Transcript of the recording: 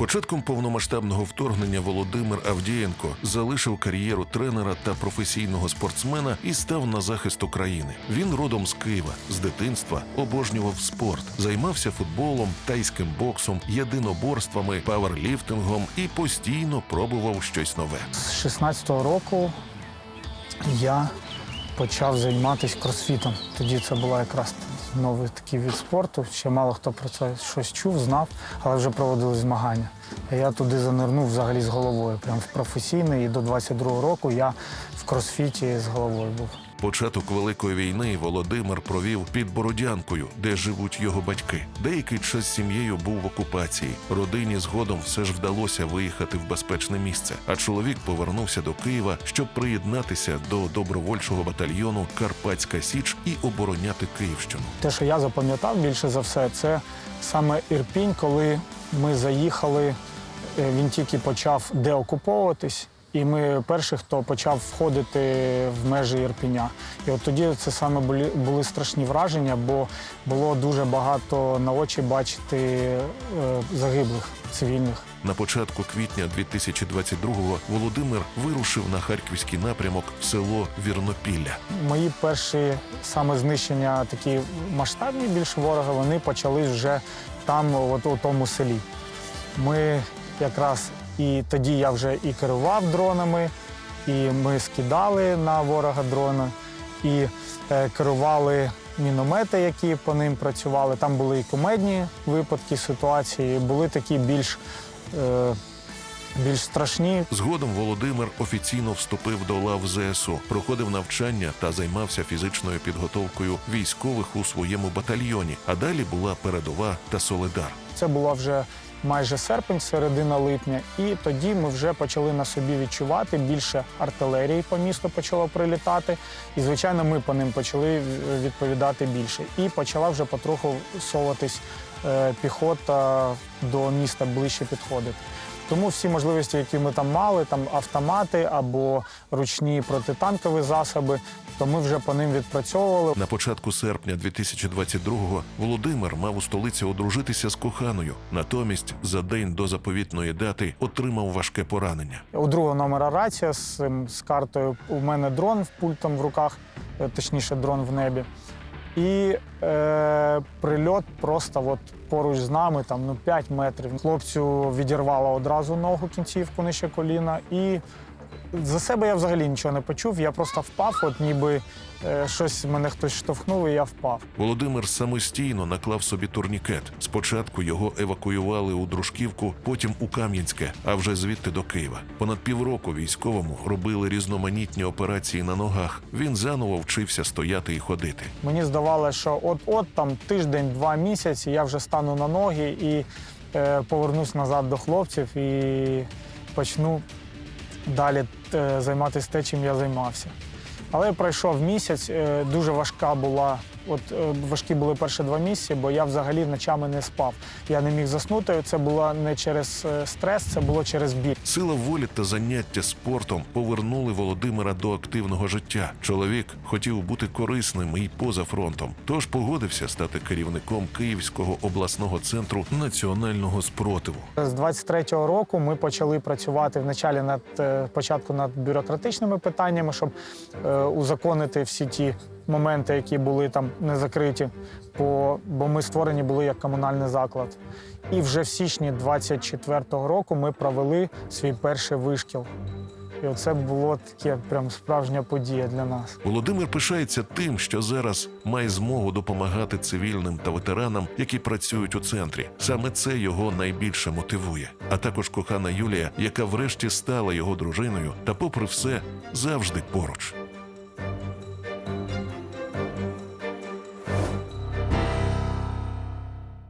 Початком повномасштабного вторгнення Володимир Авдієнко залишив кар'єру тренера та професійного спортсмена і став на захист України. Він родом з Києва, з дитинства обожнював спорт, займався футболом, тайським боксом, єдиноборствами, паверліфтингом і постійно пробував щось нове. З 16-го року я почав займатися кросфітом. Тоді це була якраз новий такий від спорту. Ще мало хто про це щось чув, знав, але вже проводили змагання. Я туди занирнув взагалі з головою, прям в професійний. І до 22-го року я в кросфіті з головою був. Початок великої війни Володимир провів під Бородянкою, де живуть його батьки. Деякий час з сім'єю був в окупації. Родині згодом все ж вдалося виїхати в безпечне місце. А чоловік повернувся до Києва, щоб приєднатися до добровольчого батальйону Карпатська Січ і обороняти Київщину. Те, що я запам'ятав більше за все, це саме Ірпінь, коли ми заїхали, е, він тільки почав деокуповуватись. І ми перші, хто почав входити в межі Ірпіня. І от тоді це саме були, були страшні враження, бо було дуже багато на очі бачити е, загиблих цивільних. На початку квітня 2022-го Володимир вирушив на харківський напрямок в село Вірнопілля. Мої перші саме знищення, такі масштабні більше ворога, вони почались вже там, от у тому селі. Ми якраз і тоді я вже і керував дронами, і ми скидали на ворога дрони, і е, керували міномети, які по ним працювали. Там були і кумедні випадки, ситуації, були такі більш, е, більш страшні. Згодом Володимир офіційно вступив до лав ЗСУ, проходив навчання та займався фізичною підготовкою військових у своєму батальйоні. А далі була передова та Соледар. Це була вже майже серпень, середина липня, і тоді ми вже почали на собі відчувати більше артилерії по місту почало прилітати. І, звичайно, ми по ним почали відповідати більше. І почала вже потроху соватись е, піхота до міста ближче підходити. Тому всі можливості, які ми там мали, там автомати або ручні протитанкові засоби, то ми вже по ним відпрацьовували. На початку серпня 2022-го Володимир мав у столиці одружитися з коханою. Натомість, за день до заповітної дати, отримав важке поранення. У другого номера рація з, з картою. У мене дрон в пультом в руках, е, точніше, дрон в небі. І е, прильот просто от поруч з нами, там ну 5 метрів. Хлопцю відірвало одразу ногу кінцівку нижче коліна. І за себе я взагалі нічого не почув. Я просто впав, от ніби е, щось мене хтось штовхнув, і я впав. Володимир самостійно наклав собі турнікет. Спочатку його евакуювали у Дружківку, потім у Кам'янське, а вже звідти до Києва. Понад півроку військовому робили різноманітні операції на ногах. Він заново вчився стояти і ходити. Мені здавалося, що от-от там тиждень-два місяці я вже стану на ноги і е, повернусь назад до хлопців і почну далі е, займатися те, чим я займався. Але пройшов місяць, е, дуже важка була. От е, важкі були перші два місяці, бо я взагалі ночами не спав. Я не міг заснути. Це було не через е, стрес, це було через біль. Сила волі та заняття спортом повернули Володимира до активного життя. Чоловік хотів бути корисним і поза фронтом, тож погодився стати керівником Київського обласного центру національного спротиву. З 23-го року ми почали працювати вначалі над е, спочатку над бюрократичними питаннями, щоб е, узаконити всі ті моменти, які були там не закриті, бо, бо ми створені були як комунальний заклад. І вже в січні 24-го року ми провели свій перший вишкіл. І оце було таке прям справжня подія для нас. Володимир пишається тим, що зараз має змогу допомагати цивільним та ветеранам, які працюють у центрі. Саме це його найбільше мотивує. А також кохана Юлія, яка врешті стала його дружиною, та, попри все, завжди поруч.